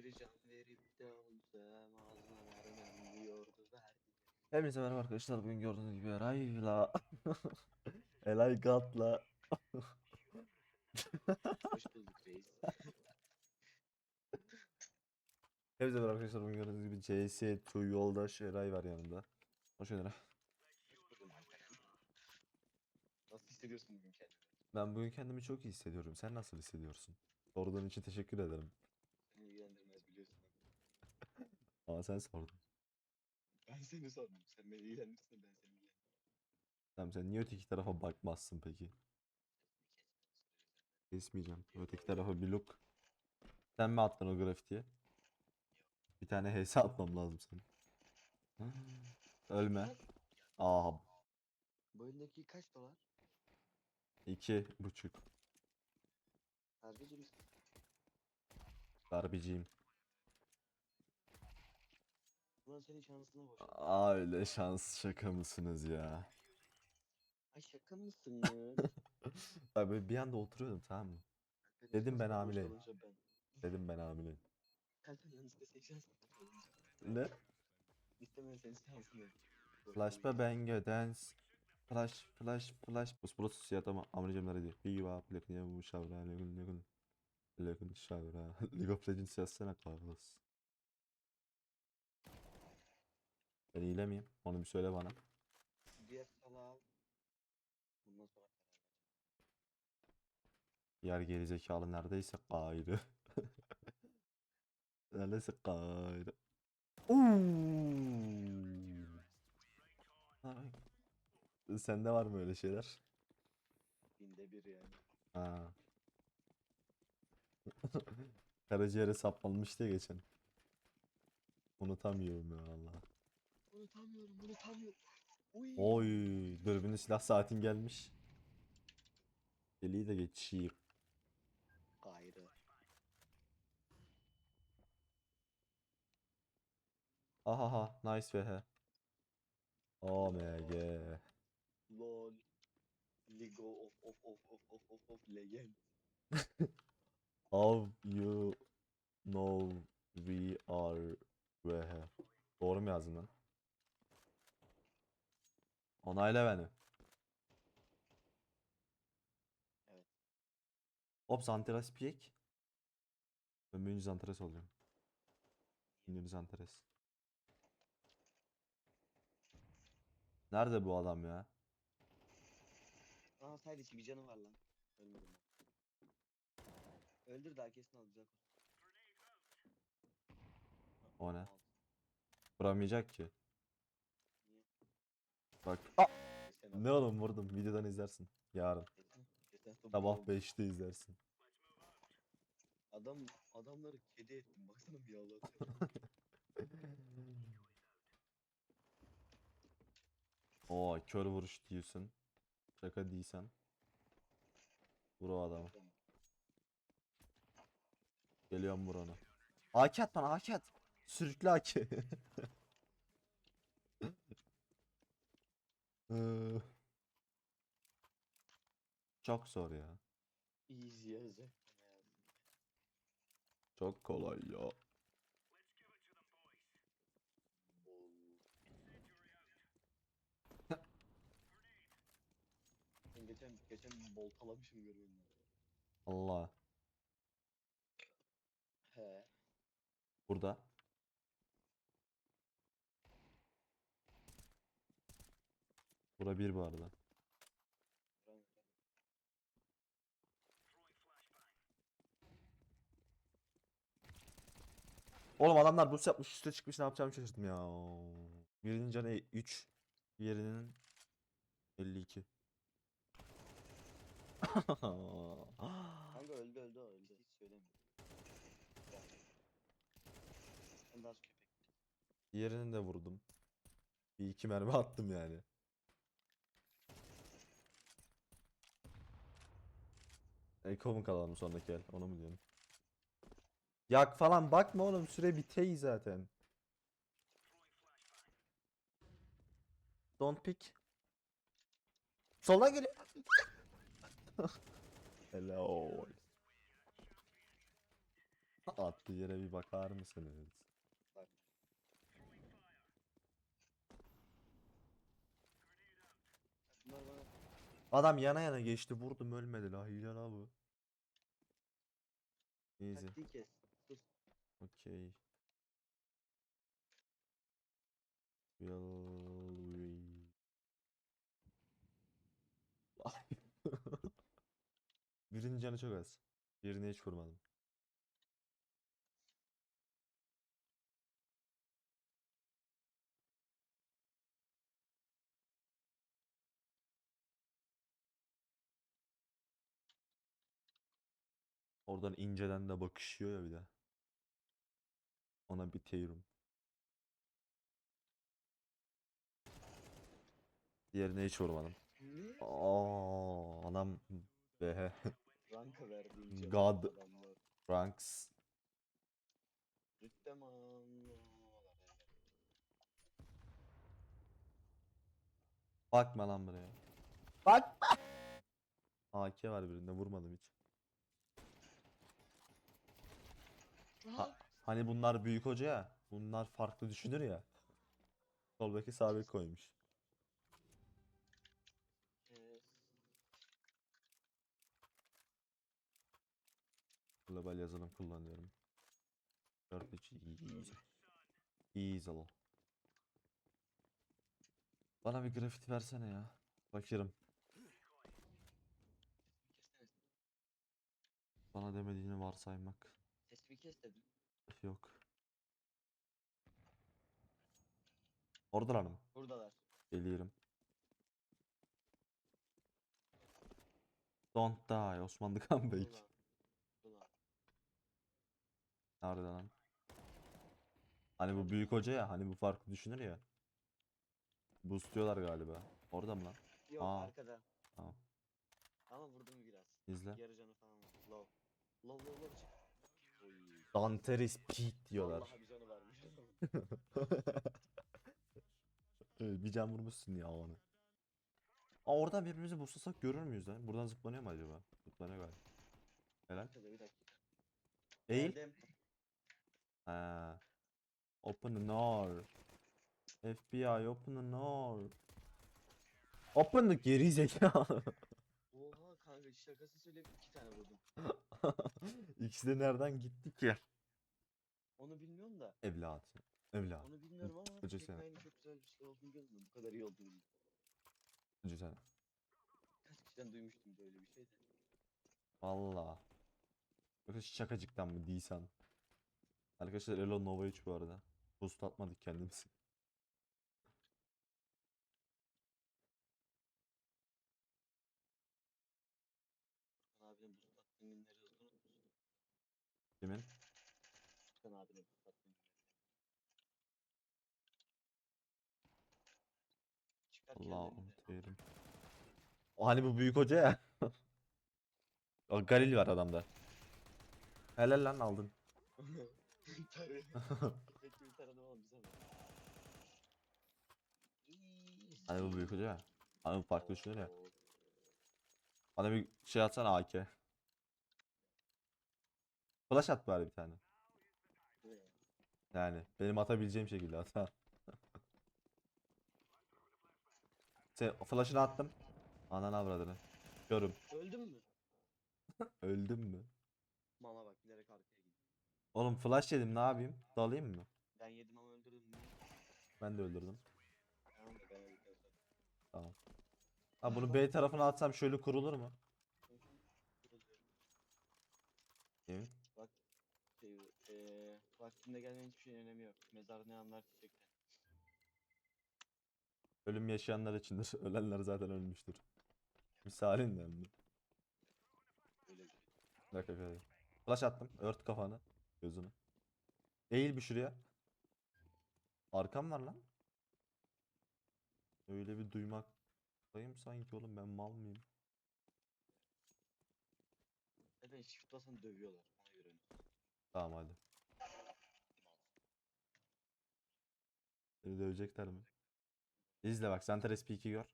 Can verip de olsam ağzına vermem diyordu verdi. Hepinize merhaba arkadaşlar. Bugün gördüğünüz gibi Eray'la Elay Gat'la Hoş bulduk reis. Hepinize merhaba arkadaşlar. Bugün gördüğünüz gibi CS2 yoldaş Eray var yanımda. Hoş geldin Eray. Nasıl hissediyorsun bugün kendini? Ben bugün kendimi çok iyi hissediyorum. Sen nasıl hissediyorsun? Sorduğun için teşekkür ederim. Ama sen sordun. Ben seni sordum. Sen beni ilgilendirsen ben seni ilgilendiririm. Tamam sen niye öteki tarafa bakmazsın peki? Kesmeyeceğim. Öteki tarafa bir look. Sen mi attın o grafitiye? Bir tane HS atmam lazım senin. Ölme. Aa, Bu eldeki kaç dolar? iki buçuk. Harbici misin? Ulan senin şansına boş. Aa öyle şans şaka mısınız ya? Ay şaka mısın ya? Abi bir anda oturuyordum tamam mı? Dedim ben hamileyim. Ben. Dedim ben hamileyim. Kanka yalnız destek şansın. Ne? İstemeden senin şansın. Flash bang dance. Flash flash flash. Bus burası siyah ama amricimler diyor. Viva plakın ya bu şavra legun legun. Legun şavra. League of Legends yazsana Carlos. Ben hile miyim? Onu bir söyle bana. Diğer salağı al. Bundan sonra. Yer gerizekalı neredeyse gayrı. neredeyse gayrı. Ay. Sende var mı öyle şeyler? Binde bir yani. Ha. Karaciğere saplanmıştı ya geçen. Unutamıyorum ya Allah. Unutamıyorum, unutamıyorum. Oy, dürbünlü silah saatin gelmiş. Deliği de geçeyim. Gayrı. Ahaha, nice ve he. OMG. LOL. League of of of of of of of legend. How you know we are ve he. Doğru mu yazdım lan? Onayla beni. Evet. Hop Zanteres piyek. Ben birinci Zanteres olacağım. Birinci Zanteres. Nerede bu adam ya? Aa sadece bir canı var lan. Ölmedim. Öldür daha kesin alacak. O ne? Vuramayacak ki. Bak. Aa! Ne oğlum vurdum. Videodan izlersin. Yarın. Sabah vurdum. 5'te izlersin. Adam adamları kedi ettim. Baksana bir Allah. Oo kör vuruş diyorsun. Şaka değilsen. Vur o adamı. Geliyorum vur onu. AK at bana AK at. Sürükle AK. Çok zor ya. Easy yazacak. Çok kolay ya. Ben geçen geçen boltalamışım görüyorum. Allah. He. Burada. Bura bir bu arada. Oğlum adamlar boost yapmış üstüne çıkmış ne yapacağımı şaşırdım ya. Birinin canı 3. Diğerinin 52. Kanka öldü öldü öldü. Hiç söylemiyorum. Ben daha az köpek. Diğerini de vurdum. Bir iki mermi attım yani. Mu kalalım sonraki el? Onu mu diyorsun? Yak falan bakma oğlum süre bitey zaten. Don't pick. Soldan geliyor. Hello. Attığı yere bir bakar mısınız? Adam yana yana geçti vurdum ölmedi la hile la bu. Easy. taktiği kes. Sus. Okey. Will we... Birinin canı çok az. Diğerini hiç vurmadım. Oradan inceden de bakışıyor ya bir de. Ona bitiyorum. Diğerine hiç vurmadım. Aa, anam be Ranka verdiğince God. Ranks. Anlar. Bakma lan buraya. Bakma. AK var birinde vurmadım hiç. Ha- hani bunlar büyük hoca ya. Bunlar farklı düşünür ya. Sol beki sağ koymuş. Global yazılım kullanıyorum. 4 3 easy. Easy. Bana bir grafiti versene ya. Bakırım. Bana demediğini varsaymak. Sesimi kes dedim. Yok. Oradalar mı? Buradalar. Geliyorum. Don't die Osmanlı comeback. Ulan. Ulan. Nerede lan? Hani bu büyük hoca ya, hani bu farklı düşünür ya. Boostluyorlar galiba. Orada mı lan? Yok Aa. arkada. Tamam. Ama vurdum biraz. İzle. Yarı canı falan var. Low. Low low low. çık. Danteris Pete diyorlar. Vallahi bir canı varmış. Evet, bir can vurmuşsun ya onu. Aa oradan birbirimizi boostlasak görür müyüz lan? Buradan zıplanıyor mu acaba? Zıplanıyor galiba. Helal. Bir dakika. Eğil. Geldim. Ha. Open the door. FBI open the door. Open the geri zekalı. Şakası söyleyip iki tane vurdum. İkisi de nereden gitti ki? Onu bilmiyorum da. Evlat. Evlat. Onu bilmiyorum ama Hoca sen. aynı çok güzel bir şey olduğunu bilmiyordum. Bu kadar iyi olduğunu bilmiyordum. Güzel. Kaç kişiden duymuştum böyle bir şey de. Valla. Yoksa şakacıktan mı değilsen. Arkadaşlar Elo Nova 3 bu arada. Boost atmadık kendimizi. Günleri unutur musun? Kimin? Furkan abinin boost attığın günleri. Çıkarken Allah de mi de? unutuyorum. O hani bu büyük hoca ya. o Galil var adamda. Helal lan aldın. Bize. Hani bu büyük hoca ya. Hani bu farklı düşünür ya. Bana bir şey atsana AK. Flash at bari bir tane. Yani benim atabileceğim şekilde hata. Sen flash'ını attım. Ananı avradını. Görüm. Öldün mü? Öldüm mü? Mala bak bilerek arkaya gidiyor. Oğlum flash yedim ne yapayım? Dalayım mı? Ben yedim ama öldürdüm? Ben de öldürdüm. Tamam da ben öldürdüm. Tamam. Ha bunu B tarafına atsam şöyle kurulur mu? Emin? Vaktinde gelmeyen hiçbir şeyin önemi yok. Mezar ne anlar çiçekten. Ölüm yaşayanlar içindir. Ölenler zaten ölmüştür. Misalinden mi? Öyle bir şey. Bir dakika bir dakika. Flash attım. Ört kafanı. Gözünü. Eğil bir şuraya. Arkam var lan. Öyle bir duymak. Dayım sanki oğlum ben mal mıyım? Zaten shift basan dövüyorlar. Ona göre. Tamam hadi. Seni dövecekler mi? İzle bak Center SP2 gör.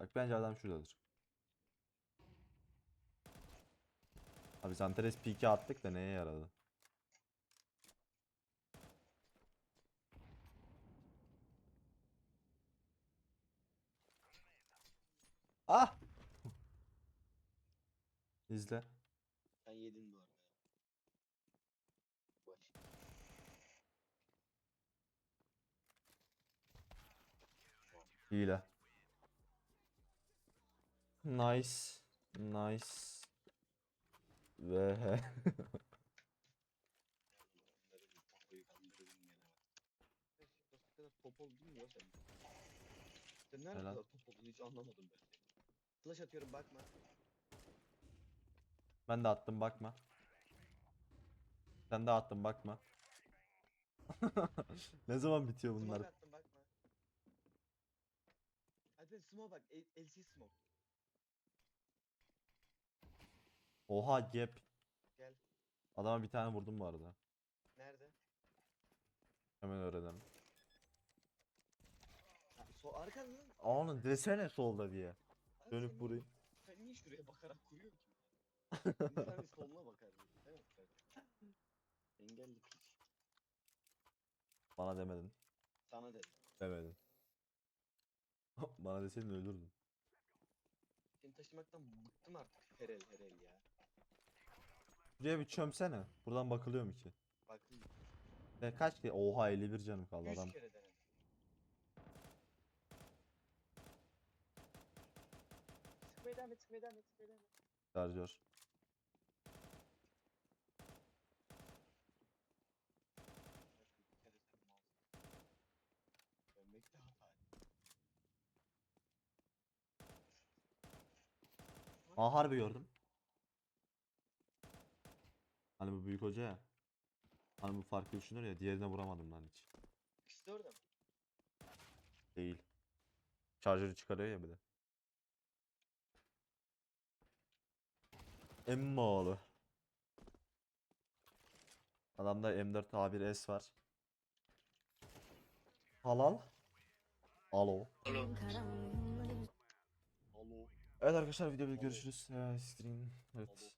Bak bence adam şuradadır. Abi Center SP2 attık da neye yaradı? Ah! İzle. Sen yedin bu Hile. Nice. Nice. Ve Bunları bir popoyu kandırdım gene bak. Nasıl kadar top oldun ya sen? Sen nerede Helal. kadar top oldun hiç anlamadım ben. Flash atıyorum bakma. ben de attım bakma. Sen de attın bakma. ne zaman bitiyor bunlar? Smoke attım Hadi smoke bak. L- LC smoke. Oha gap. Gel. Adama bir tane vurdum bu arada. Nerede? Hemen öğrenelim. Ha, so arkanda. Onun desene solda diye. Abi Dönüp sen niye- Sen niye şuraya bakarak kuruyorsun ki? İnsan bir soluna bakar. bir, Değil mi? Bak. Engelli piç. Bana demedin. Sana dedim. Demedin. Bana deseydin öldürdüm. Seni taşımaktan bıktım artık. Herel herel ya. Buraya bir çömsene. Buradan bakılıyor mu ki? Bakın. E kaç ki? Oha 51 canım kaldı 100 adam. kere denedim. Sıkmaya devam et, sıkmaya devam et, sıkmaya devam et. Şarjör. Bir kere sen mal. Dönmekte hata. Aa harbi gördüm. Hani bu büyük hoca ya. Hani bu farkı düşünür ya. Diğerine vuramadım lan hiç. İkisi de orada mı? Değil. Şarjörü çıkarıyor ya bir de. Emmoğlu. Adamda M4 A1S var. Halal. Alo. Alo. Evet arkadaşlar videoda görüşürüz. Ee, siktirin. Evet.